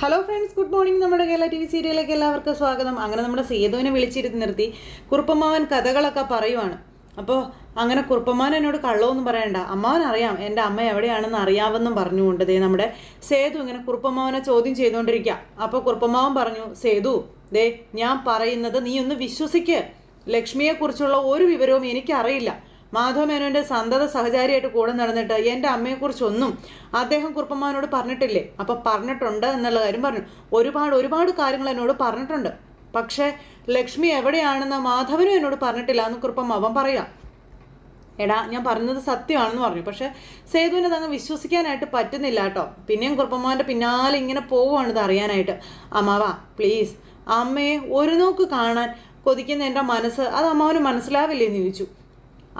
Hello friends good morning നമ്മുടെ Kerala T V സീരിയലിലേക്ക് എല്ലാവർക്കും സ്വാഗതം. അങ്ങനെ നമ്മുടെ സേതുവിനെ വിളിച്ചിരുത്തി നിർത്തി. കുറുപ്പമാവൻ കഥകളൊക്കെ പറയുവാണ്. അപ്പോൾ അങ്ങനെ കുറുപ്പമാൻ എന്നോട് കള്ളമൊന്നും പറയണ്ട. അമ്മാവൻ അറിയാം എന്റെ അമ്മ എവിടെയാണെന്ന് അറിയാമെന്നും പറഞ്ഞുകൊണ്ട് ദേ നമ്മുടെ സേതു ഇങ്ങനെ കുറുപ്പമാവനെ ചോദ്യം ചെയ്തുകൊണ്ടിരിക്കുക അപ്പോൾ കുറുപ്പമാവൻ പറഞ്ഞു സേതു ദേ ഞാൻ പറയുന്നത് നീ ഒന്ന് വിശ്വസിക്ക്. ലക്ഷ്മിയെക്കുറിച്ചുള്ള ഒരു വിവരവും എനിക്കറിയില്ല. മാധവമേനോന്റെ സന്തത സഹചാരിയായിട്ട് കൂടെ നടന്നിട്ട് എന്റെ അമ്മയെക്കുറിച്ചൊന്നും അദ്ദേഹം കുറുപ്പമ്മാവനോട് പറഞ്ഞിട്ടില്ലേ? അപ്പൊ പറഞ്ഞിട്ടുണ്ട് എന്നുള്ള കാര്യം പറഞ്ഞു. ഒരുപാട് ഒരുപാട് കാര്യങ്ങൾ എന്നോട് പറഞ്ഞിട്ടുണ്ട്. പക്ഷേ ലക്ഷ്മി എവിടെയാണെന്ന് മാധവനും എന്നോട് പറഞ്ഞിട്ടില്ല എന്ന് കുറുപ്പമ്മാവൻ പറയാം. എടാ ഞാൻ പറഞ്ഞത് സത്യമാണെന്ന് പറഞ്ഞു. പക്ഷെ സേതുവിനെ അതങ്ങ് വിശ്വസിക്കാനായിട്ട് പറ്റുന്നില്ല കേട്ടോ. പിന്നെയും കുറുപ്പമ്മാവന്റെ പിന്നാലെ ഇങ്ങനെ പോവുകയാണ് ഇത് അറിയാനായിട്ട്. അമ്മാവ പ്ലീസ് അമ്മയെ ഒരു നോക്ക് കാണാൻ കൊതിക്കുന്ന എന്റെ മനസ്സ് അത് അമ്മാവന് മനസ്സിലാവില്ലേ എന്ന് ചോദിച്ചു.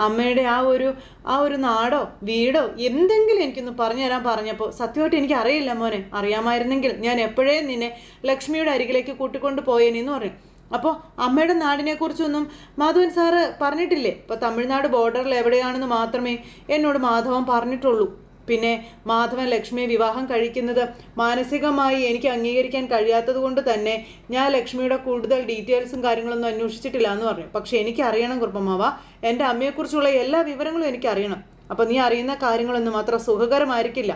അമ്മയുടെ ആ ഒരു ആ ഒരു നാടോ വീടോ എന്തെങ്കിലും എനിക്കൊന്ന് പറഞ്ഞു തരാൻ പറഞ്ഞപ്പോൾ സത്യമായിട്ട് എനിക്ക് അറിയില്ല മോനെ. അറിയാമായിരുന്നെങ്കിൽ ഞാൻ എപ്പോഴേ നിന്നെ ലക്ഷ്മിയുടെ അരികിലേക്ക് കൂട്ടിക്കൊണ്ട് പോയേനെന്ന് പറയും. അപ്പോൾ അമ്മയുടെ നാടിനെ കുറിച്ചൊന്നും മാധവൻ സാറ് പറഞ്ഞിട്ടില്ലേ? ഇപ്പോൾ തമിഴ്നാട് ബോർഡറിൽ എവിടെയാണെന്ന് മാത്രമേ എന്നോട് മാധവൻ പറഞ്ഞിട്ടുള്ളൂ. പിന്നെ മാധവൻ ലക്ഷ്മിയെ വിവാഹം കഴിക്കുന്നത് മാനസികമായി എനിക്ക് അംഗീകരിക്കാൻ കഴിയാത്തത് കൊണ്ട് തന്നെ ഞാൻ ലക്ഷ്മിയുടെ കൂടുതൽ ഡീറ്റെയിൽസും കാര്യങ്ങളൊന്നും അന്വേഷിച്ചിട്ടില്ല എന്ന് പറഞ്ഞു. പക്ഷെ എനിക്ക് അറിയണം കുർബമാവ എന്റെ അമ്മയെക്കുറിച്ചുള്ള എല്ലാ വിവരങ്ങളും എനിക്ക് അറിയണം അപ്പം നീ അറിയുന്ന കാര്യങ്ങളൊന്നും അത്ര സുഖകരമായിരിക്കില്ല.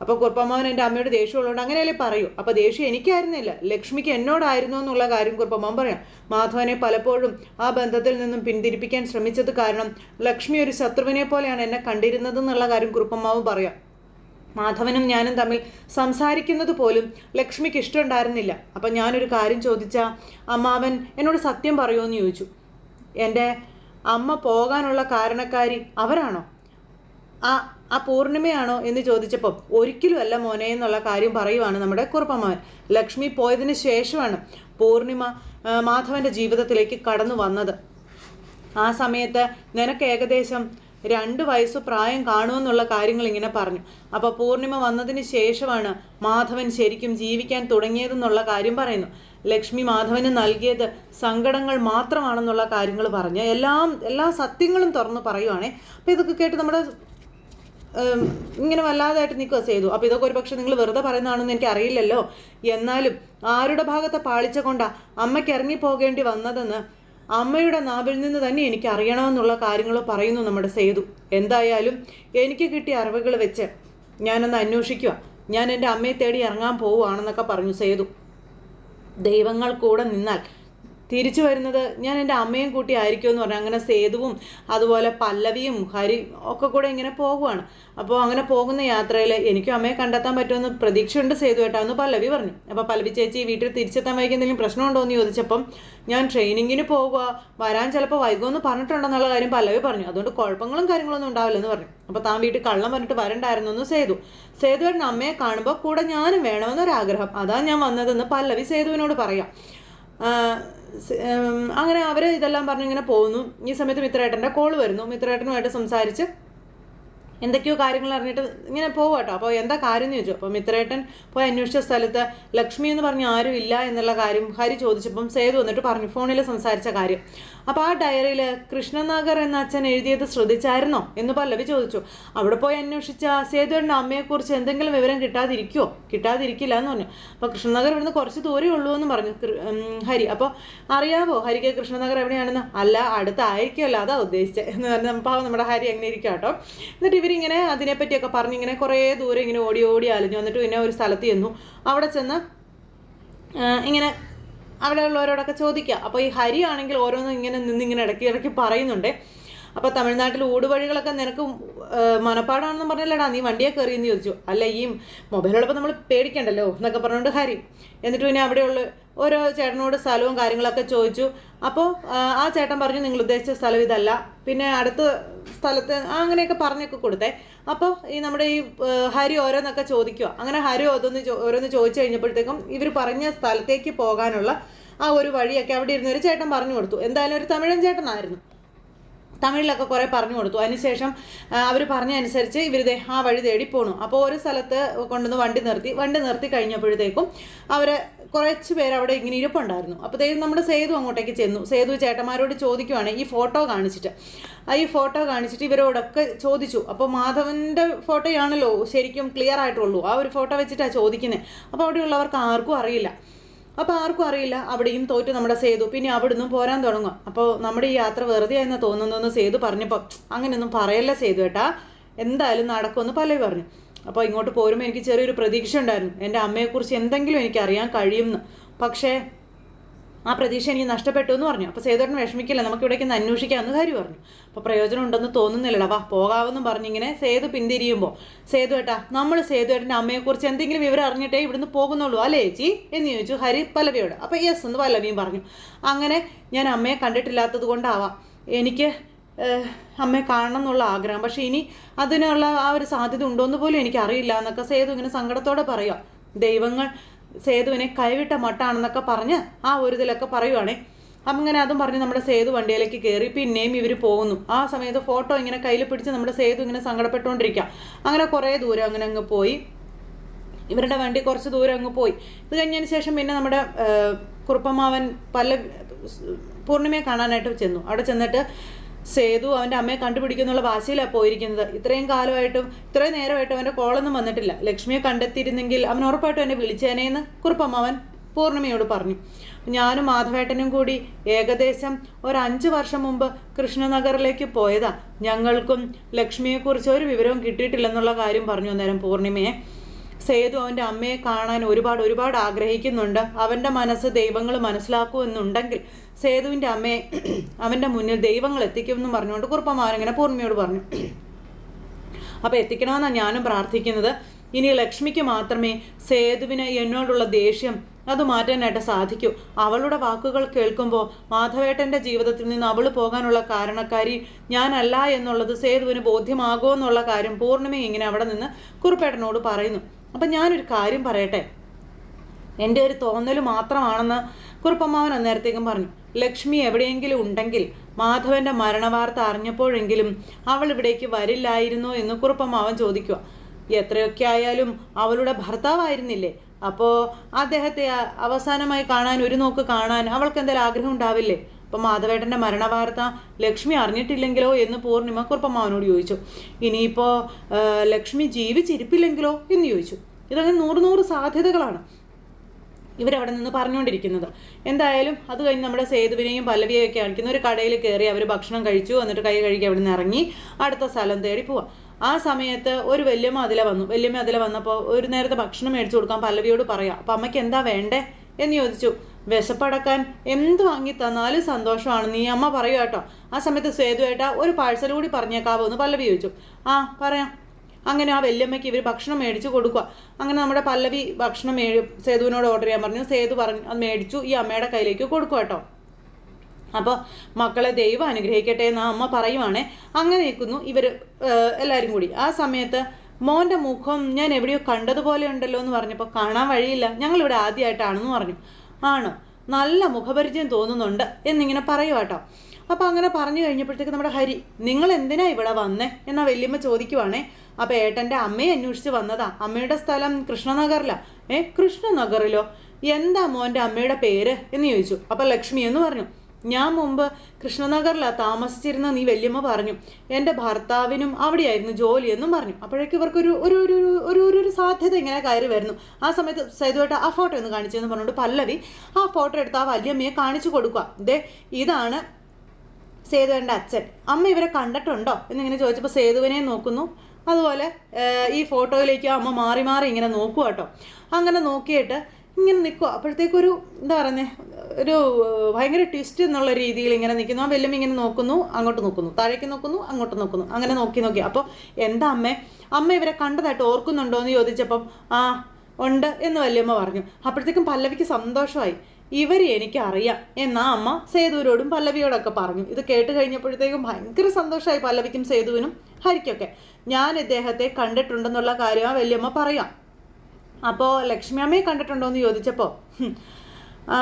അപ്പോൾ കുറുപ്പമ്മാവൻ എന്റെ അമ്മയോട് ദേഷ്യമുള്ളതുകൊണ്ട് അങ്ങനെയല്ലേ പറയൂ. അപ്പോൾ ദേഷ്യം എനിക്കായിരുന്നില്ല. ലക്ഷ്മിക്ക് എന്നോടായിരുന്നു എന്നുള്ള കാര്യം കുറുപ്പമ്മാവൻ പറയാം. മാധവനെ പലപ്പോഴും ആ ബന്ധത്തിൽ നിന്നും പിന്തിരിപ്പിക്കാൻ ശ്രമിച്ചത് കാരണം ലക്ഷ്മി ഒരു ശത്രുവിനെ പോലെയാണ് എന്നെ കണ്ടിരുന്നത് എന്നുള്ള കാര്യം കുറുപ്പമ്മാവും പറയാം. മാധവനും ഞാനും തമ്മിൽ സംസാരിക്കുന്നത് പോലും ലക്ഷ്മിക്ക് ഇഷ്ടമുണ്ടായിരുന്നില്ല. അപ്പം ഞാനൊരു കാര്യം ചോദിച്ചാൽ അമ്മാവൻ എന്നോട് സത്യം പറയുമെന്ന് ചോദിച്ചു. എന്റെ അമ്മ പോകാനുള്ള കാരണക്കാരി അവരാണോ? ആ ആ പൂർണിമയാണോ എന്ന് ചോദിച്ചപ്പോൾ ഒരിക്കലും അല്ല മോനെ എന്നുള്ള കാര്യം പറയുവാണ് നമ്മുടെ കുറുപ്പമാവൻ ലക്ഷ്മി പോയതിന് ശേഷമാണ് പൂർണിമ മാധവന്റെ ജീവിതത്തിലേക്ക് കടന്നു വന്നത്. ആ സമയത്ത് നിനക്ക് ഏകദേശം രണ്ട് വയസ്സ് പ്രായം കാണുമെന്നുള്ള കാര്യങ്ങൾ ഇങ്ങനെ പറഞ്ഞു. അപ്പോൾ പൂർണിമ വന്നതിന് ശേഷമാണ് മാധവൻ ശരിക്കും ജീവിക്കാൻ തുടങ്ങിയതെന്നുള്ള കാര്യം പറയുന്നു. ലക്ഷ്മി മാധവന് നൽകിയത് സങ്കടങ്ങൾ മാത്രമാണെന്നുള്ള കാര്യങ്ങൾ പറഞ്ഞ് എല്ലാം എല്ലാ സത്യങ്ങളും തുറന്നു പറയുവാണേ. അപ്പോൾ ഇതൊക്കെ കേട്ട് നമ്മുടെ ഇങ്ങനെ വല്ലാതായിട്ട് നിൽക്കുക ചെയ്തു. അപ്പോൾ ഇതൊക്കെ ഒരു പക്ഷേ നിങ്ങൾ വെറുതെ പറയുന്നതാണെന്ന് എനിക്ക് അറിയില്ലല്ലോ എന്നാലും ആരുടെ ഭാഗത്തെ പാളിച്ച കൊണ്ടാ അമ്മയ്ക്ക് ഇറങ്ങിപ്പോകേണ്ടി വന്നതെന്ന് അമ്മയുടെ നാവിൽ നിന്ന് തന്നെ എനിക്ക് അറിയണമെന്നുള്ള കാര്യങ്ങൾ പറയുന്നു നമ്മുടെ സേതു. എന്തായാലും എനിക്ക് കിട്ടിയ അറിവുകൾ വെച്ച് ഞാനൊന്ന് അന്വേഷിക്കുക ഞാൻ എന്റെ അമ്മയെ തേടി ഇറങ്ങാൻ പോവുകയാണെന്നൊക്കെ പറഞ്ഞു സേതു. ദൈവങ്ങൾ കൂടെ നിന്നാൽ തിരിച്ചു വരുന്നത് ഞാൻ എന്റെ അമ്മയും കൂട്ടി ആയിരിക്കും എന്ന് പറഞ്ഞു. അങ്ങനെ സേതുവും അതുപോലെ പല്ലവിയും ഹരി ഒക്കെ കൂടെ ഇങ്ങനെ പോകുവാണ്. അപ്പോൾ അങ്ങനെ പോകുന്ന യാത്രയിൽ എനിക്കും അമ്മയെ കണ്ടെത്താൻ പറ്റുമെന്ന് പ്രതീക്ഷയുണ്ട് സേതു ഏട്ടാ എന്ന് പല്ലവി പറഞ്ഞു. അപ്പോൾ പല്ലവി ചേച്ചി വീട്ടിൽ തിരിച്ചെത്താൻ വൈകി എന്തെങ്കിലും പ്രശ്നമുണ്ടോ എന്ന് ചോദിച്ചപ്പം ഞാൻ ട്രെയിനിങ്ങിന് പോകുക വരാൻ ചിലപ്പോൾ വൈകുമെന്ന് പറഞ്ഞിട്ടുണ്ടെന്നുള്ള കാര്യം പല്ലവി പറഞ്ഞു. അതുകൊണ്ട് കുഴപ്പങ്ങളും കാര്യങ്ങളൊന്നും ഉണ്ടാവില്ലെന്ന് പറഞ്ഞു. അപ്പോൾ താൻ വീട്ടിൽ കള്ളം പറഞ്ഞിട്ട് വരണ്ടായിരുന്നു എന്ന് സേതു. സേതുവേട്ടൻ അമ്മയെ കാണുമ്പോൾ കൂടെ ഞാനും വേണമെന്നൊരാഗ്രഹം. അതാ ഞാൻ വന്നതെന്ന് പല്ലവി സേതുവിനോട് പറയാം. അങ്ങനെ അവർ ഇതെല്ലാം പറഞ്ഞ് ഇങ്ങനെ പോകുന്നു. ഈ സമയത്ത് മിത്രേട്ടന്റെ കോൾ വരുന്നു. മിത്രേട്ടനുമായിട്ട് സംസാരിച്ച് എന്തൊക്കെയോ കാര്യങ്ങൾ അറിഞ്ഞിട്ട് ഇങ്ങനെ പോകും കേട്ടോ അപ്പോൾ എന്താ കാര്യം എന്ന് ചോദിച്ചു. അപ്പോൾ മിത്രേട്ടൻ പോയി അന്വേഷിച്ച സ്ഥലത്ത് ലക്ഷ്മി എന്ന് പറഞ്ഞ ആരും ഇല്ല എന്നുള്ള കാര്യം ഹരി ചോദിച്ചപ്പം സേതു വന്നിട്ട് പറഞ്ഞു ഫോണിൽ സംസാരിച്ച കാര്യം. അപ്പോൾ ആ ഡയറിയിൽ കൃഷ്ണനാഗർ എന്ന അച്ഛൻ എഴുതിയത് ശ്രദ്ധിച്ചായിരുന്നോ എന്ന് പല്ലവി ചോദിച്ചു. അവിടെ പോയി അന്വേഷിച്ച സേതുവിന്റെ അമ്മയെക്കുറിച്ച് എന്തെങ്കിലും വിവരം കിട്ടാതിരിക്കുമോ കിട്ടാതിരിക്കില്ല എന്ന് പറഞ്ഞു. അപ്പോൾ കൃഷ്ണനഗർ ഇവിടുന്ന് കുറച്ച് ദൂരേ ഉള്ളൂ എന്ന് പറഞ്ഞു ഹരി. അപ്പോൾ അറിയാവോ ഹരിക്ക് കൃഷ്ണനഗർ എവിടെയാണെന്ന്? അല്ല അടുത്തായിരിക്കുമല്ലോ അതാ ഉദ്ദേശിച്ചത് എന്ന് പറഞ്ഞാൽ നമ്മുടെ ഹരി അങ്ങനെ ഇരിക്കാം കേട്ടോ എന്നിട്ട് ഇവരിങ്ങനെ അതിനെപ്പറ്റിയൊക്കെ പറഞ്ഞ് ഇങ്ങനെ കുറേ ദൂരം ഇങ്ങനെ ഓടി ഓടി അലഞ്ഞു. വന്നിട്ട് പിന്നെ ഒരു സ്ഥലത്ത് ചെന്നു. അവിടെ ചെന്ന് ഇങ്ങനെ അവിടെ ഉള്ളവരോടൊക്കെ ചോദിക്കുക. അപ്പോൾ ഈ ഹരി ആണെങ്കിൽ ഓരോന്നും ഇങ്ങനെ നിന്നിങ്ങനെ ഇടയ്ക്ക് ഇടയ്ക്ക് പറയുന്നുണ്ട്. അപ്പോൾ തമിഴ്നാട്ടിൽ ഊടുവഴികളൊക്കെ നിനക്ക് മനപ്പാടാണെന്ന് പറഞ്ഞല്ലേടാ നീ വണ്ടിയെ കയറി എന്ന് ചോദിച്ചു. അല്ല ഈ മൊബൈലുള്ളപ്പോൾ നമ്മൾ പേടിക്കണ്ടല്ലോ എന്നൊക്കെ പറഞ്ഞുകൊണ്ട് ഹരി. എന്നിട്ട് പിന്നെ അവിടെയുള്ള ഓരോ ചേട്ടനോട് സ്ഥലവും കാര്യങ്ങളൊക്കെ ചോദിച്ചു. അപ്പോൾ ആ ചേട്ടൻ പറഞ്ഞു നിങ്ങൾ ഉദ്ദേശിച്ച സ്ഥലം ഇതല്ല. പിന്നെ അടുത്ത സ്ഥലത്ത് അങ്ങനെയൊക്കെ പറഞ്ഞൊക്കെ കൊടുത്തേ. അപ്പോൾ ഈ നമ്മുടെ ഈ ഹരി ഓരോന്നൊക്കെ ചോദിക്കുക അങ്ങനെ ഹരി ഓരോന്ന് ഓരോന്ന് ചോദിച്ചു കഴിഞ്ഞപ്പോഴത്തേക്കും ഇവർ പറഞ്ഞ സ്ഥലത്തേക്ക് പോകാനുള്ള ആ ഒരു വഴിയൊക്കെ അവിടെ ഇരുന്ന ഒരു ചേട്ടൻ പറഞ്ഞു കൊടുത്തു. എന്തായാലും ഒരു തമിഴൻ ചേട്ടനായിരുന്നു. തമിഴിലൊക്കെ കുറേ പറഞ്ഞു കൊടുത്തു. അതിനുശേഷം അവർ പറഞ്ഞനുസരിച്ച് ഇവർ ആ വഴി തേടി പോണു. അപ്പോൾ ഒരു സ്ഥലത്ത് കൊണ്ടുവന്ന് വണ്ടി നിർത്തി. വണ്ടി നിർത്തി കഴിഞ്ഞപ്പോഴത്തേക്കും അവർ കുറച്ച് പേര് അവിടെ ഇങ്ങനെ ഇരിപ്പുണ്ടായിരുന്നു. അപ്പോൾ അപ്പോഴത്തേക്കും നമ്മുടെ സേതു അങ്ങോട്ടേക്ക് ചെന്നു. സേതു ചേട്ടന്മാരോട് ചോദിക്കുവാണ് ഈ ഫോട്ടോ കാണിച്ചിട്ട്. ഈ ഫോട്ടോ കാണിച്ചിട്ട് ഇവരോടൊക്കെ ചോദിച്ചു. അപ്പോൾ മാധവന്റെ ഫോട്ടോയാണല്ലോ ശരിക്കും ക്ലിയർ ആയിട്ടുള്ളൂ. ആ ഒരു ഫോട്ടോ വെച്ചിട്ടാണ് ചോദിക്കുന്നത് അപ്പോൾ അവിടെയുള്ളവർക്ക് ആർക്കും അറിയില്ല. അപ്പോൾ ആർക്കും അറിയില്ല. അവിടെയും തോറ്റു നമ്മുടെ സേതു. പിന്നെ അവിടുന്ന് പോരാൻ തുടങ്ങും. അപ്പോൾ നമ്മുടെ ഈ യാത്ര വെറുതെ എന്ന് തോന്നുന്നതെന്ന് സേതു പറഞ്ഞപ്പോൾ അങ്ങനെയൊന്നും പറയല്ല സേതു ഏട്ടാ. എന്തായാലും നടക്കുമെന്ന് പല പറഞ്ഞു. അപ്പോൾ ഇങ്ങോട്ട് പോരുമ്പോൾ എനിക്ക് ചെറിയൊരു പ്രതീക്ഷ ഉണ്ടായിരുന്നു. എന്റെ അമ്മയെക്കുറിച്ച് എന്തെങ്കിലും എനിക്ക് അറിയാൻ കഴിയുമെന്ന് പക്ഷേ ആ പ്രതീക്ഷ എനിക്ക് നഷ്ടപ്പെട്ടു എന്ന് പറഞ്ഞു. അപ്പോൾ സേതുവേട്ടൻ വിഷമിക്കില്ല നമുക്ക് ഇവിടേക്ക് ഒന്ന് അന്വേഷിക്കാമെന്ന് കാര്യം പറഞ്ഞു. അപ്പോൾ പ്രയോജനം ഉണ്ടെന്ന് തോന്നുന്നില്ലടാ വാ പോകാമെന്നും പറഞ്ഞിങ്ങനെ സേതു പിന്തിരിയുമ്പോൾ സേതുവേട്ടാ നമ്മൾ സേതുവേട്ടന്റെ അമ്മയെക്കുറിച്ച് എന്തെങ്കിലും വിവരം അറിഞ്ഞിട്ടേ ഇവിടുന്ന് പോകുന്നുള്ളൂ അല്ലേ ചേച്ചി? എന്ന് ചോദിച്ചു ഹരി പല്ലവിയോട്. അപ്പോൾ യെസ് എന്ന് പല്ലവിയും പറഞ്ഞു. അങ്ങനെ ഞാൻ അമ്മയെ കണ്ടിട്ടില്ലാത്തത് കൊണ്ടാവാം. എനിക്ക് അമ്മയെ കാണണം എന്നുള്ള ആഗ്രഹം. പക്ഷേ ഇനി അതിനുള്ള ആ ഒരു സാധ്യത ഉണ്ടോ എന്ന് പോലും എനിക്കറിയില്ല എന്നൊക്കെ സേതു ഇങ്ങനെ സങ്കടത്തോടെ പറയുക ദൈവങ്ങൾ സേതുവിനെ കൈവിട്ട മട്ടാണെന്നൊക്കെ പറഞ്ഞ് ആ ഒരു ഇതിലൊക്കെ പറയുവാണേ. അങ്ങനെ അതും പറഞ്ഞ് നമ്മുടെ സേതു വണ്ടിയിലേക്ക് കയറി. പിന്നെയും ഇവർ പോകുന്നു. ആ സമയത്ത് ഫോട്ടോ ഇങ്ങനെ കയ്യിൽ പിടിച്ച് നമ്മുടെ സേതു ഇങ്ങനെ സങ്കടപ്പെട്ടുകൊണ്ടിരിക്കുക അങ്ങനെ കുറേ ദൂരം അങ്ങനെ അങ്ങ് പോയി. ഇവരുടെ വണ്ടി കുറച്ച് ദൂരം അങ്ങ് പോയി. ഇത് കഴിഞ്ഞതിന് ശേഷം പിന്നെ നമ്മുടെ കുറുപ്പമാവൻ പല പൂർണിമയെ കാണാനായിട്ട് ചെന്നു. അവിടെ ചെന്നിട്ട് സേതു അവന്റെ അമ്മയെ കണ്ടുപിടിക്കുന്നുള്ള വാശിയിലാണ് പോയിരിക്കുന്നത്. ഇത്രയും കാലമായിട്ടും ഇത്രയും നേരമായിട്ടും അവന്റെ കോളൊന്നും വന്നിട്ടില്ല. ലക്ഷ്മിയെ കണ്ടെത്തിയിരുന്നെങ്കിൽ അവൻ ഉറപ്പായിട്ടും എന്നെ വിളിച്ചേനേന്ന് കുറുപ്പമ്മവൻ പൂർണിമയോട് പറഞ്ഞു. ഞാനും മാധവേട്ടനും കൂടി ഏകദേശം ഒരു അഞ്ച് വർഷം മുമ്പ് കൃഷ്ണനഗറിലേക്ക് പോയതാ. ഞങ്ങൾക്കും ലക്ഷ്മിയെക്കുറിച്ച് ഒരു വിവരവും കിട്ടിയിട്ടില്ലെന്നുള്ള കാര്യം പറഞ്ഞു അന്നേരം പൂർണിമയെ സേതു അവന്റെ അമ്മയെ കാണാൻ ഒരുപാട് ഒരുപാട് ആഗ്രഹിക്കുന്നുണ്ട്. അവന്റെ മനസ്സ് ദൈവങ്ങൾ മനസ്സിലാക്കുമെന്നുണ്ടെങ്കിൽ സേതുവിന്റെ അമ്മയെ അവന്റെ മുന്നിൽ ദൈവങ്ങൾ എത്തിക്കുമെന്നും പറഞ്ഞുകൊണ്ട് കുറുപ്പമാവൻ ഇങ്ങനെ പൂർണിയോട് പറഞ്ഞു. അപ്പോൾ എത്തിക്കണമെന്നാണ് ഞാനും പ്രാർത്ഥിക്കുന്നത്. ഇനി ലക്ഷ്മിക്ക് മാത്രമേ സേതുവിന് എന്നോടുള്ള ദേഷ്യം അത് മാറ്റാനായിട്ട് സാധിക്കൂ. അവളുടെ വാക്കുകൾ കേൾക്കുമ്പോൾ മാധവേട്ടന്റെ ജീവിതത്തിൽ നിന്ന് അവൾ പോകാനുള്ള കാരണക്കാരി ഞാനല്ല എന്നുള്ളത് സേതുവിന് ബോധ്യമാകുമോ എന്നുള്ള കാര്യം പൂർണിമ ഇങ്ങനെ അവിടെ നിന്ന് കുറുപ്പേട്ടനോട് പറയുന്നു. അപ്പം ഞാനൊരു കാര്യം പറയട്ടെ? എന്റെ ഒരു തോന്നൽ മാത്രമാണെന്ന് കുറുപ്പമ്മാവൻ അന്നേരത്തേക്കും പറഞ്ഞു. ലക്ഷ്മി എവിടെയെങ്കിലും ഉണ്ടെങ്കിൽ മാധവന്റെ മരണവാർത്ത അറിഞ്ഞപ്പോഴെങ്കിലും അവൾ ഇവിടേക്ക് വരില്ലായിരുന്നോ എന്ന് കുറുപ്പമ്മാവൻ ചോദിക്കുക. എത്രയൊക്കെ ആയാലും അവളുടെ ഭർത്താവായിരുന്നില്ലേ? അപ്പോൾ അദ്ദേഹത്തെ അവസാനമായി കാണാൻ ഒരു നോക്ക് കാണാൻ അവൾക്ക് എന്തെങ്കിലും ആഗ്രഹം ഉണ്ടാവില്ലേ? അപ്പം മാധവേട്ടന്റെ മരണവാർത്ത ലക്ഷ്മി അറിഞ്ഞിട്ടില്ലെങ്കിലോ എന്ന് പൂർണിമ കുറുപ്പമ്മാവനോട് ചോദിച്ചു. ഇനിയിപ്പോൾ ലക്ഷ്മി ജീവിച്ചിരിപ്പില്ലെങ്കിലോ എന്ന് ചോദിച്ചു. ഇതങ്ങനെ നൂറ് നൂറ് സാധ്യതകളാണ് ഇവരവിടെ നിന്ന് പറഞ്ഞുകൊണ്ടിരിക്കുന്നത്. എന്തായാലും അത് കഴിഞ്ഞ് നമ്മുടെ സേതുവിനെയും പല്ലവിയെയും കാണിക്കുന്ന ഒരു കടയിൽ കയറി അവർ ഭക്ഷണം കഴിച്ചു എന്നിട്ട് കൈ കഴുകി അവിടെ നിന്ന് ഇറങ്ങി അടുത്ത സ്ഥലം തേടി പോവാം. ആ സമയത്ത് ഒരു വല്യമ്മ അതിലെ വന്നു. വല്യമ്മ അതിലെ വന്നപ്പോൾ ഒരു നേരത്തെ ഭക്ഷണം മേടിച്ചു കൊടുക്കാൻ പല്ലവിയോട് പറയാം അപ്പം അമ്മയ്ക്ക് എന്താ വേണ്ടേ? എന്ന് ചോദിച്ചു. വിശപ്പടക്കാൻ എന്ത് വാങ്ങി തന്നാലും സന്തോഷമാണ്. നീ അമ്മ പറയുക കേട്ടോ. ആ സമയത്ത് സേതുവേട്ട ഒരു പാഴ്സൽ കൂടി പറഞ്ഞേക്കാവോ എന്ന് പല്ലവി ചോദിച്ചു. ആ പറയാം. അങ്ങനെ ആ വല്യമ്മയ്ക്ക് ഇവർ ഭക്ഷണം മേടിച്ച് കൊടുക്കുക അങ്ങനെ നമ്മുടെ പല്ലവി ഭക്ഷണം സേതുവിനോട് ഓർഡർ ചെയ്യാൻ പറഞ്ഞു. സേതു പറഞ്ഞു അത് മേടിച്ചു ഈ അമ്മയുടെ കയ്യിലേക്ക് കൊടുക്കുക കേട്ടോ. അപ്പോൾ മക്കളെ ദൈവം അനുഗ്രഹിക്കട്ടെ എന്ന് അമ്മ പറയുവാണേ. അങ്ങനെ നിൽക്കുന്നു ഇവർ എല്ലാവരും കൂടി. ആ സമയത്ത് മോന്റെ മുഖം ഞാൻ എവിടെയോ കണ്ടതുപോലെ ഉണ്ടല്ലോ എന്ന് പറഞ്ഞപ്പോൾ കാണാൻ വഴിയില്ല. ഞങ്ങളിവിടെ ആദ്യമായിട്ടാണെന്ന് പറഞ്ഞു. ആണോ? നല്ല മുഖപരിചയം തോന്നുന്നുണ്ട് എന്നിങ്ങനെ പറയുക കേട്ടോ അപ്പോൾ അങ്ങനെ പറഞ്ഞു കഴിഞ്ഞപ്പോഴത്തേക്ക് നമ്മുടെ ഹരി നിങ്ങൾ എന്തിനാ ഇവിടെ വന്നേ? എന്നാ വല്യമ്മ ചോദിക്കുവാണേ. അപ്പോൾ ഏട്ടന്റെ അമ്മയെ അന്വേഷിച്ച് വന്നതാ. അമ്മയുടെ സ്ഥലം കൃഷ്ണനഗറിലാണ് ഏ കൃഷ്ണനഗറിലോ? എന്താ മോന്റെ അമ്മയുടെ പേര്? എന്ന് ചോദിച്ചു. അപ്പോൾ ലക്ഷ്മി എന്ന് പറഞ്ഞു. ഞാൻ മുമ്പ് കൃഷ്ണനഗറിലാണ് താമസിച്ചിരുന്ന നീ വല്യമ്മ പറഞ്ഞു. എന്റെ ഭർത്താവിനും അവിടെയായിരുന്നു ജോലി എന്നും പറഞ്ഞു. അപ്പോഴേക്കും ഇവർക്കൊരു ഒരു ഒരു ഒരു ഒരു സാധ്യത ഇങ്ങനെ കയറി വരുന്നു. ആ സമയത്ത് സൈതുവായിട്ട് ആ ഫോട്ടോ ഒന്ന് കാണിച്ചെന്ന് പറഞ്ഞുകൊണ്ട് പല്ലവി ആ ഫോട്ടോ എടുത്ത് ആ വല്യമ്മയെ കാണിച്ചു കൊടുക്കുക ദേ ഇതാണ് സേതുവിന്റെ അച്ഛൻ. അമ്മ ഇവരെ കണ്ടിട്ടുണ്ടോ? എന്നിങ്ങനെ ചോദിച്ചപ്പോൾ സേതുവിനെ നോക്കുന്നു. അതുപോലെ ഈ ഫോട്ടോയിലേക്ക് അമ്മ മാറി മാറി ഇങ്ങനെ നോക്കുക കേട്ടോ അങ്ങനെ നോക്കിയിട്ട് ഇങ്ങനെ നിൽക്കുക അപ്പോഴത്തേക്കൊരു എന്താ പറയുന്നത് ഒരു ഭയങ്കര ട്വിസ്റ്റ് എന്നുള്ള രീതിയിൽ ഇങ്ങനെ നിൽക്കുന്നു. ആ വെല്ലും ഇങ്ങനെ നോക്കുന്നു അങ്ങോട്ട് നോക്കുന്നു. താഴേക്ക് നോക്കുന്നു അങ്ങോട്ട് നോക്കുന്നു. അങ്ങനെ നോക്കി നോക്കി. അപ്പോൾ എന്താ അമ്മേ? അമ്മ ഇവരെ കണ്ടതായിട്ട് ഓർക്കുന്നുണ്ടോ എന്ന് ചോദിച്ചപ്പം ആ ഉണ്ട് എന്ന് വല്യമ്മ പറഞ്ഞു. അപ്പോഴത്തേക്കും പല്ലവിക്ക് സന്തോഷമായി. ഇവർ എനിക്കറിയാം എന്നാ അമ്മ സേതുവിനോടും പല്ലവിയോടൊക്കെ പറഞ്ഞു. ഇത് കേട്ട് കഴിഞ്ഞപ്പോഴത്തേക്കും ഭയങ്കര സന്തോഷമായി പല്ലവിക്കും സേതുവിനും ഹരിക്കൊക്കെ. ഞാൻ ഇദ്ദേഹത്തെ കണ്ടിട്ടുണ്ടെന്നുള്ള കാര്യം ആ വല്യമ്മ പറയാം. അപ്പോൾ ലക്ഷ്മി അമ്മയെ കണ്ടിട്ടുണ്ടോ എന്ന് ചോദിച്ചപ്പോൾ ആ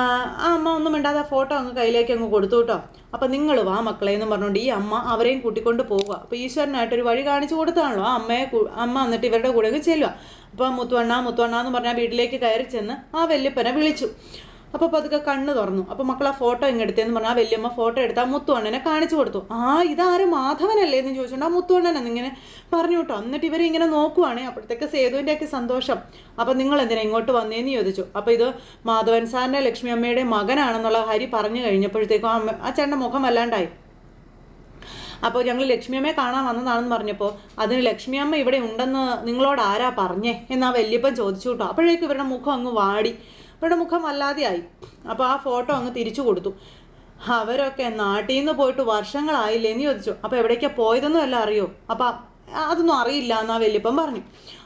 അമ്മ ഒന്നും മിണ്ടാതെ ഫോട്ടോ അങ്ങ് കയ്യിലേക്ക് അങ്ങ് കൊടുത്തു കേട്ടോ. അപ്പം നിങ്ങൾ വാ മക്കളെ എന്ന് പറഞ്ഞുകൊണ്ട് ഈ അമ്മ അവരെയും കൂട്ടിക്കൊണ്ട് പോവുക. അപ്പോൾ ഈശ്വരനായിട്ടൊരു വഴി കാണിച്ചു കൊടുത്താണല്ലോ ആ അമ്മയെ അമ്മ എന്നിട്ട് ഇവരുടെ കൂടെ ചെല്ലുക. അപ്പോൾ മുത്തുവണ്ണ മുത്തുവണ്ണ എന്ന് പറഞ്ഞാൽ വീട്ടിലേക്ക് കയറി ചെന്ന് ആ വല്യപ്പനെ വിളിച്ചു. അപ്പോൾ പതുക്കെ കണ്ണ് തുറന്നു. അപ്പോൾ മക്കൾ ആ ഫോട്ടോ ഇങ്ങെടുത്തേന്ന് പറഞ്ഞാൽ ആ വലിയമ്മ ഫോട്ടോ എടുത്ത് ആ മുത്തുവണ്ണനെ കാണിച്ചു കൊടുത്തു. ആ ഇതാര് മാധവനല്ലേ എന്ന് ചോദിച്ചുകൊണ്ട് ആ മുത്തുവണ്ണൻ ഇങ്ങനെ പറഞ്ഞു കേട്ടോ. എന്നിട്ട് ഇവരെ ഇങ്ങനെ നോക്കുവാണേ. അപ്പോഴത്തേക്ക് സേതുവിന്റെ ഒക്കെ സന്തോഷം. അപ്പം നിങ്ങൾ എന്തിനാ ഇങ്ങോട്ട് വന്നേന്ന് ചോദിച്ചു. അപ്പോൾ ഇത് മാധവൻ സാറിന്റെ ലക്ഷ്മി അമ്മയുടെ മകനാണെന്നുള്ള ഹരി പറഞ്ഞു കഴിഞ്ഞപ്പോഴത്തേക്കും ആ ആ ചേട്ടന്റെ മുഖം വല്ലാണ്ടായി. അപ്പോൾ ഞങ്ങൾ ലക്ഷ്മിയമ്മയെ കാണാൻ വന്നതാണെന്ന് പറഞ്ഞപ്പോൾ അതിന് ലക്ഷ്മിയമ്മ ഇവിടെ ഉണ്ടെന്ന് നിങ്ങളോട് ആരാ പറഞ്ഞേ? എന്നാ വല്യപ്പൻ ചോദിച്ചു കേട്ടോ. അപ്പോഴേക്കും ഇവരുടെ മുഖം അങ്ങ് വാടി. ഇവരുടെ മുഖം വല്ലാതെയായി അപ്പോൾ ആ ഫോട്ടോ അങ്ങ് തിരിച്ചു കൊടുത്തു. അവരൊക്കെ നാട്ടിൽ നിന്ന് പോയിട്ട് വർഷങ്ങളായില്ലേ എന്ന് ചോദിച്ചു. അപ്പോൾ എവിടേക്കാണ് പോയതെന്നും എല്ലാം അറിയോ? അപ്പം അതൊന്നും അറിയില്ല എന്നാ വലിയപ്പം പറഞ്ഞു.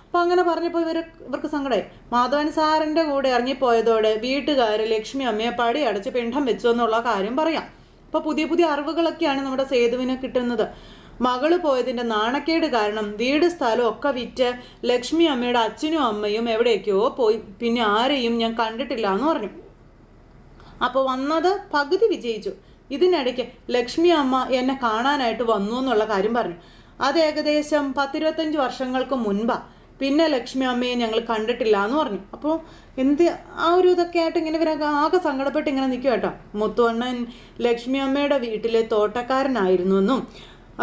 അപ്പം അങ്ങനെ പറഞ്ഞപ്പോൾ ഇവർ ഇവർക്ക് സങ്കടമായി മാധവൻ സാറിന്റെ കൂടെ ഇറങ്ങിപ്പോയതോടെ വീട്ടുകാർ ലക്ഷ്മി അമ്മയെ പടി അടച്ച് പിണ്ഡം വെച്ചു എന്നുള്ള കാര്യം പറയാം. അപ്പോൾ പുതിയ പുതിയ അറിവുകളൊക്കെയാണ് നമ്മുടെ സേതുവിന് കിട്ടുന്നത്. മകൾ പോയതിന്റെ നാണക്കേട് കാരണം വീട് സ്ഥലം ഒക്കെ വിറ്റ് ലക്ഷ്മി അമ്മയുടെ അച്ഛനും അമ്മയും എവിടേക്കോ പോയി. പിന്നെ ആരെയും ഞാൻ കണ്ടിട്ടില്ല എന്ന് പറഞ്ഞു. അപ്പോൾ വന്നത് പകുതി വിജയിച്ചു. ഇതിനിടയ്ക്ക് ലക്ഷ്മി അമ്മ എന്നെ കാണാനായിട്ട് വന്നു എന്നുള്ള കാര്യം പറഞ്ഞു. അത് ഏകദേശം പത്തിരുപത്തഞ്ച് വർഷങ്ങൾക്ക് മുൻപാ. പിന്നെ ലക്ഷ്മി അമ്മയെ ഞങ്ങൾ കണ്ടിട്ടില്ല എന്ന് പറഞ്ഞു. അപ്പോൾ എന്ത് ആ ഒരു ഇതൊക്കെ ആയിട്ട് ഇങ്ങനെ ഇവരൊക്കെ ആകെ സങ്കടപ്പെട്ട് ഇങ്ങനെ നിൽക്കും കേട്ടോ. മുത്തുവണ്ണൻ ലക്ഷ്മി അമ്മയുടെ വീട്ടിലെ തോട്ടക്കാരനായിരുന്നു എന്നും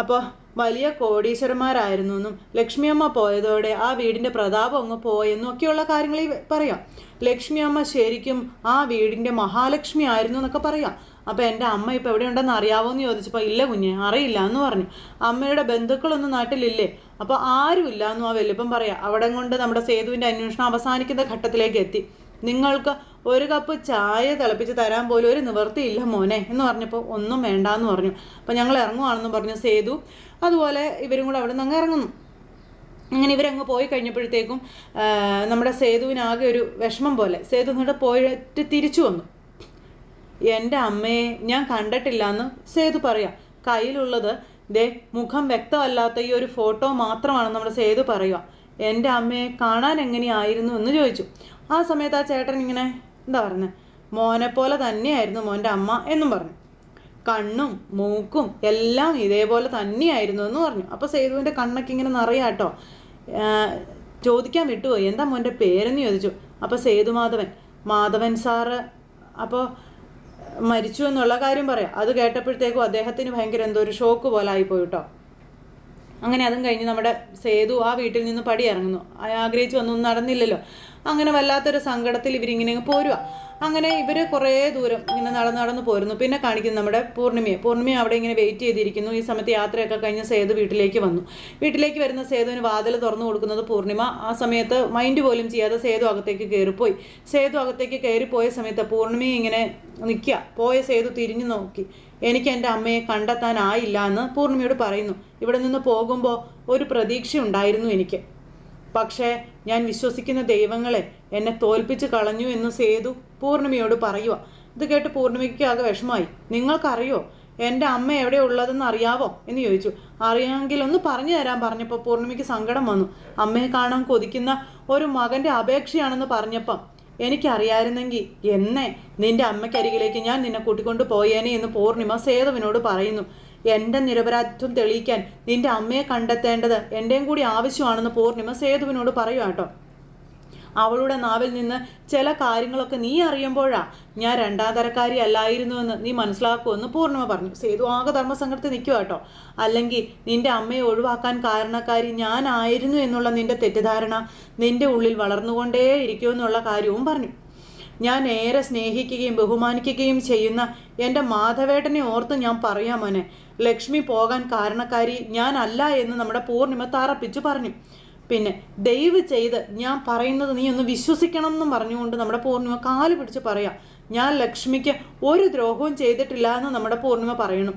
അപ്പോൾ വലിയ കോടീശ്വരന്മാരായിരുന്നു എന്നും ലക്ഷ്മി അമ്മ പോയതോടെ ആ വീടിന്റെ പ്രതാപം അങ്ങ് പോയെന്നും ഒക്കെയുള്ള കാര്യങ്ങൾ പറയാം. ലക്ഷ്മി അമ്മ ശരിക്കും ആ വീടിന്റെ മഹാലക്ഷ്മി ആയിരുന്നു എന്നൊക്കെ പറയാം. അപ്പോൾ എന്റെ അമ്മ ഇപ്പോൾ എവിടെയുണ്ടെന്ന് അറിയാവോ എന്ന് ചോദിച്ചപ്പോൾ ഇല്ല കുഞ്ഞെ അറിയില്ല എന്ന് പറഞ്ഞു. അമ്മയുടെ ബന്ധുക്കളൊന്നും നാട്ടിലില്ലേ? അപ്പോൾ ആരുമില്ല എന്നും ആ വല്യപ്പൻ പറയാം. അവിടെ കൊണ്ട് നമ്മുടെ സേതുവിന്റെ അന്വേഷണം അവസാനിക്കുന്ന ഘട്ടത്തിലേക്ക് എത്തി. നിങ്ങൾക്ക് ഒരു കപ്പ് ചായ തിളപ്പിച്ച് തരാൻ പോലും ഒരു നിവൃത്തിയില്ല മോനെ എന്ന് പറഞ്ഞപ്പോൾ ഒന്നും വേണ്ട എന്ന് പറഞ്ഞു. അപ്പോൾ ഞങ്ങൾ ഇറങ്ങുവാണെന്ന് പറഞ്ഞു സേതു. അതുപോലെ ഇവരും കൂടെ അവിടെ നിന്ന് ഇറങ്ങുന്നു. അങ്ങനെ ഇവരങ്ങ് പോയി കഴിഞ്ഞപ്പോഴത്തേക്കും നമ്മുടെ സേതുവിനാകെ ഒരു വിഷമം പോലെ. സേതു എന്നിട്ട് പോയിട്ട് തിരിച്ചു വന്നു. എന്റെ അമ്മയെ ഞാൻ കണ്ടിട്ടില്ല എന്ന് സേതു പറയാം. കയ്യിലുള്ളത് ദേ മുഖം വ്യക്തമല്ലാത്ത ഈ ഒരു ഫോട്ടോ മാത്രമാണ് നമ്മുടെ സേതു പറയുക എന്റെ അമ്മയെ കാണാൻ എങ്ങനെയായിരുന്നു? എന്ന് ചോദിച്ചു. ആ സമയത്ത് ആ ചേട്ടൻ ഇങ്ങനെ എന്താ പറയുന്നത് മോനെ പോലെ തന്നെയായിരുന്നു മോന്റെ അമ്മ എന്നും പറഞ്ഞു. കണ്ണും മൂക്കും എല്ലാം ഇതേപോലെ തന്നെയായിരുന്നു എന്ന് പറഞ്ഞു. അപ്പോൾ സേതുവിന്റെ കണ്ണൊക്കെ ഇങ്ങനെ നിറയാട്ടോ ചോദിക്കാൻ വിട്ടുപോയി. എന്താ മോന്റെ പേരെന്ന് ചോദിച്ചു. അപ്പോൾ സേതു മാധവൻ മാധവൻ സാറ് അപ്പോൾ മരിച്ചു എന്നുള്ള കാര്യം പറയാം. അത് കേട്ടപ്പോഴത്തേക്കും അദ്ദേഹത്തിന് ഭയങ്കര എന്തോ ഒരു ഷോക്ക് പോലെ ആയിപ്പോയി കേട്ടോ അങ്ങനെ അതും കഴിഞ്ഞ് നമ്മുടെ സേതു ആ വീട്ടിൽ നിന്ന് പടി ഇറങ്ങുന്നു ആഗ്രഹിച്ചു വന്നൊന്നും നടന്നില്ലല്ലോ. അങ്ങനെ വല്ലാത്തൊരു സങ്കടത്തിൽ ഇവരിങ്ങനെ പോരുക അങ്ങനെ ഇവർ കുറേ ദൂരം ഇങ്ങനെ നടന്ന് നടന്ന് പോരുന്നു. പിന്നെ കാണിക്കുന്നു നമ്മുടെ പൂർണിമയെ. പൂർണിമ അവിടെ ഇങ്ങനെ വെയിറ്റ് ചെയ്തിരിക്കുന്നു. ഈ സമയത്ത് യാത്രയൊക്കെ കഴിഞ്ഞ് സേതു വീട്ടിലേക്ക് വന്നു. വീട്ടിലേക്ക് വരുന്ന സേതുവിന് വാതിൽ തുറന്നു കൊടുക്കുന്നത് പൂർണിമ. ആ സമയത്ത് മൈൻഡ് പോലും ചെയ്യാതെ സേതു അകത്തേക്ക് കയറിപ്പോയി. സേതു അകത്തേക്ക് കയറിപ്പോയ സമയത്ത് പൂർണിമയെ ഇങ്ങനെ നിൽക്കുക. പോയ സേതു തിരിഞ്ഞു നോക്കി. എനിക്ക് എന്റെ അമ്മയെ കണ്ടെത്താനായില്ല എന്ന് പൂർണിമയോട് പറയുന്നു. ഇവിടെ നിന്ന് പോകുമ്പോൾ ഒരു പ്രതീക്ഷ ഉണ്ടായിരുന്നു എനിക്ക്. പക്ഷേ ഞാൻ വിശ്വസിക്കുന്ന ദൈവങ്ങളെ എന്നെ തോൽപ്പിച്ച് കളഞ്ഞു എന്ന് സേതു പൂർണിമയോട് പറയുക ഇത് കേട്ട് പൂർണിമയ്ക്ക് ആകെ വിഷമായി നിങ്ങൾക്കറിയോ? എന്റെ അമ്മ എവിടെ ഉള്ളതെന്ന് അറിയാവോ? എന്ന് ചോദിച്ചു. അറിയാമെങ്കിൽ ഒന്ന് പറഞ്ഞു തരാൻ പറഞ്ഞപ്പോൾ പൂർണിമയ്ക്ക് സങ്കടം വന്നു. അമ്മയെ കാണാൻ കൊതിക്കുന്ന ഒരു മകന്റെ അപേക്ഷയാണെന്ന് പറഞ്ഞപ്പം എനിക്കറിയായിരുന്നെങ്കിൽ എന്നെ നിന്റെ അമ്മയ്ക്കരികിലേക്ക് ഞാൻ നിന്നെ കൂട്ടിക്കൊണ്ട് പോയേനെ എന്ന് പൂർണിമ സേതുവിനോട് പറയുന്നു. എന്റെ നിരപരാധിത്വം തെളിയിക്കാൻ നിന്റെ അമ്മയെ കണ്ടെത്തേണ്ടത് എന്റെയും കൂടി ആവശ്യമാണെന്ന് പൂർണിമ സേതുവിനോട് പറയുക കേട്ടോ. അവളുടെ നാവിൽ നിന്ന് ചില കാര്യങ്ങളൊക്കെ നീ അറിയുമ്പോഴാ ഞാൻ രണ്ടാം തരക്കാരി അല്ലായിരുന്നുവെന്ന് നീ മനസ്സിലാക്കുമെന്ന് പൂർണിമ പറഞ്ഞു. സേതു ആകെ ധർമ്മസങ്കടത്തിൽ നിൽക്കുക കേട്ടോ. അല്ലെങ്കിൽ നിന്റെ അമ്മയെ ഒഴിവാക്കാൻ കാരണക്കാരി ഞാനായിരുന്നു എന്നുള്ള നിന്റെ തെറ്റിദ്ധാരണ നിന്റെ ഉള്ളിൽ വളർന്നുകൊണ്ടേ ഇരിക്കുമെന്നുള്ള കാര്യവും പറഞ്ഞു. ഞാൻ ഏറെ സ്നേഹിക്കുകയും ബഹുമാനിക്കുകയും ചെയ്യുന്ന എന്റെ മാധവേട്ടനെ ഓർത്ത് ഞാൻ പറയാം മോനെ ലക്ഷ്മി പോകാൻ കാരണക്കാരി ഞാനല്ല എന്ന് നമ്മുടെ പൂർണിമ താറപ്പിച്ചു പറഞ്ഞു. പിന്നെ ദയവ് ചെയ്ത് ഞാൻ പറയുന്നത് നീ ഒന്ന് വിശ്വസിക്കണം എന്നും പറഞ്ഞുകൊണ്ട് നമ്മുടെ പൂർണിമ കാൽ പിടിച്ച് പറയാം ഞാൻ ലക്ഷ്മിക്ക് ഒരു ദ്രോഹവും ചെയ്തിട്ടില്ല എന്ന് നമ്മുടെ പൂർണിമ പറയണം.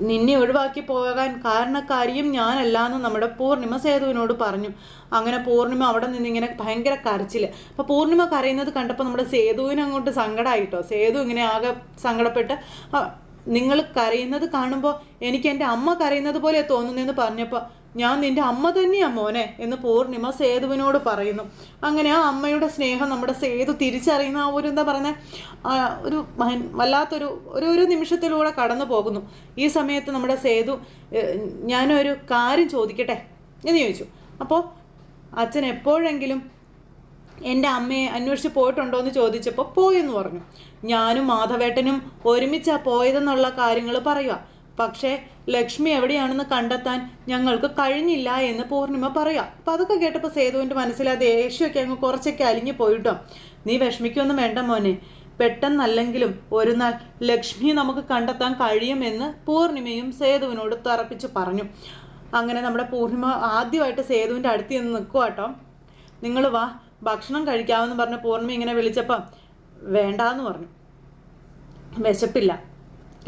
നിന്നെ ഒഴിവാക്കി പോകാൻ കാരണക്കാരിയും ഞാനല്ല എന്ന് നമ്മുടെ പൂർണിമ സേതുവിനോട് പറഞ്ഞു. അങ്ങനെ പൂർണിമ അവിടെ നിന്ന് ഇങ്ങനെ ഭയങ്കര കരച്ചിൽ. അപ്പോൾ പൂർണിമ കരയുന്നത് കണ്ടപ്പോൾ നമ്മുടെ സേതുവിന് അങ്ങോട്ട് സങ്കടമായിട്ടോ സേതു ഇങ്ങനെ ആകെ സങ്കടപ്പെട്ട് നിങ്ങൾ കരയുന്നത് കാണുമ്പോൾ എനിക്ക് എന്റെ അമ്മ കരയുന്നത് പോലെ തോന്നുന്നതെന്ന് പറഞ്ഞപ്പോൾ ഞാൻ നിന്റെ അമ്മ തന്നെയാ മോനെ എന്ന് പൂർണിമ സേതുവിനോട് പറയുന്നു. അങ്ങനെ ആ അമ്മയുടെ സ്നേഹം നമ്മുടെ സേതു തിരിച്ചറിയുന്ന ആ ഒരു എന്താ പറയുന്നത് ഒരു വല്ലാത്തൊരു ഒരു ഒരു നിമിഷത്തിലൂടെ കടന്നു പോകുന്നു. ഈ സമയത്ത് നമ്മുടെ സേതു "ഏഹ്, ഞാനൊരു കാര്യം ചോദിക്കട്ടെ എന്ന് ചോദിച്ചു. അപ്പോൾ അച്ഛൻ എപ്പോഴെങ്കിലും എന്റെ അമ്മയെ അന്വേഷിച്ച് പോയിട്ടുണ്ടോ എന്ന് ചോദിച്ചപ്പോൾ പോയെന്ന് പറഞ്ഞു. ഞാനും മാധവേട്ടനും ഒരുമിച്ചാണ് പോയതെന്നുള്ള കാര്യങ്ങൾ പറയുക പക്ഷേ ലക്ഷ്മി എവിടെയാണെന്ന് കണ്ടെത്താൻ ഞങ്ങൾക്ക് കഴിഞ്ഞില്ല എന്ന് പൂർണിമ പറയാം. അപ്പം അതൊക്കെ കേട്ടപ്പോൾ സേതുവിന്റെ മനസ്സിൽ ആ ദേഷ്യമൊക്കെ അങ്ങ് കുറച്ചൊക്കെ അലിഞ്ഞു പോയിട്ടോ. നീ വിഷമിക്കൊന്നും വേണ്ട മോനെ. പെട്ടെന്നല്ലെങ്കിലും ഒരു നാൾ ലക്ഷ്മി നമുക്ക് കണ്ടെത്താൻ കഴിയുമെന്ന് പൂർണിമയും സേതുവിനോട് തറപ്പിച്ച് പറഞ്ഞു. അങ്ങനെ നമ്മുടെ പൂർണിമ ആദ്യമായിട്ട് സേതുവിന്റെ അടുത്ത് നിന്ന് നിൽക്കുക കേട്ടോ. നിങ്ങൾ വാ ഭക്ഷണം കഴിക്കാമെന്ന് പറഞ്ഞ് പൂർണിമ ഇങ്ങനെ വിളിച്ചപ്പം വേണ്ടാന്ന് പറഞ്ഞു. വിശപ്പില്ല.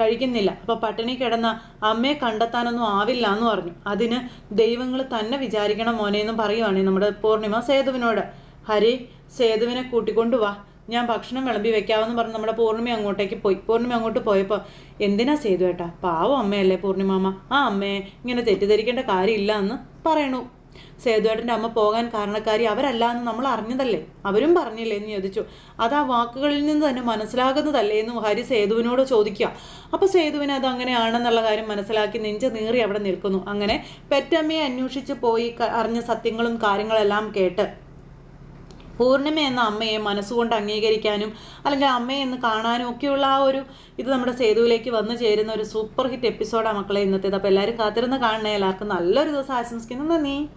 കഴിക്കുന്നില്ല. അപ്പോൾ പട്ടിണി കിടന്ന അമ്മയെ കണ്ടെത്താനൊന്നും ആവില്ല എന്ന് പറഞ്ഞു. അതിന് ദൈവങ്ങൾ തന്നെ വിചാരിക്കണം മോനെ എന്നും പറയുവാണ് നമ്മുടെ പൂർണിമ സേതുവിനോട്. ഹരി സേതുവിനെ കൂട്ടിക്കൊണ്ടു വാ. ഞാൻ ഭക്ഷണം വിളമ്പി വെക്കാമെന്ന് പറഞ്ഞ് നമ്മുടെ പൂർണിമ അങ്ങോട്ടേക്ക് പോയി. പൂർണിമ അങ്ങോട്ട് പോയപ്പോൾ എന്തിനാ സേതു ഏട്ടാ? പാവം അമ്മയല്ലേ പൂർണിമാമ്മ? ആ അമ്മയെ ഇങ്ങനെ തെറ്റിദ്ധരിക്കേണ്ട കാര്യമില്ല എന്ന് പറയണു. സേതുവേട്ടന്റെ അമ്മ പോകാൻ കാരണക്കാരി അവരല്ല എന്ന് നമ്മൾ അറിഞ്ഞതല്ലേ? അവരും പറഞ്ഞില്ലേ എന്ന് ചോദിച്ചു. അത് ആ വാക്കുകളിൽ നിന്ന് തന്നെ മനസ്സിലാകുന്നതല്ലേ എന്ന് ഹരി സേതുവിനോട് ചോദിക്കുക. അപ്പോൾ സേതുവിന് അത് അങ്ങനെയാണെന്നുള്ള കാര്യം മനസ്സിലാക്കി നെഞ്ച് നീറി അവിടെ നിൽക്കുന്നു. അങ്ങനെ പെറ്റമ്മയെ അന്വേഷിച്ച് പോയി അറിഞ്ഞ സത്യങ്ങളും കാര്യങ്ങളെല്ലാം കേട്ട്. പൂർണിമ എന്ന അമ്മയെ മനസ്സുകൊണ്ട് അംഗീകരിക്കാനും അല്ലെങ്കിൽ അമ്മയെ എന്ന് കാണാനും ഒക്കെയുള്ള ആ ഒരു ഇത് നമ്മുടെ സേതുവിലേക്ക് വന്നു ചേരുന്ന ഒരു സൂപ്പർ ഹിറ്റ് എപ്പിസോഡാണ് മക്കളെ ഇന്നത്തേത്. അപ്പോൾ എല്ലാവരും കാത്തിരുന്ന് കാണണേ. എല്ലാവർക്കും നല്ലൊരു ദിവസം ആശംസിക്കുന്നു. നന്ദി.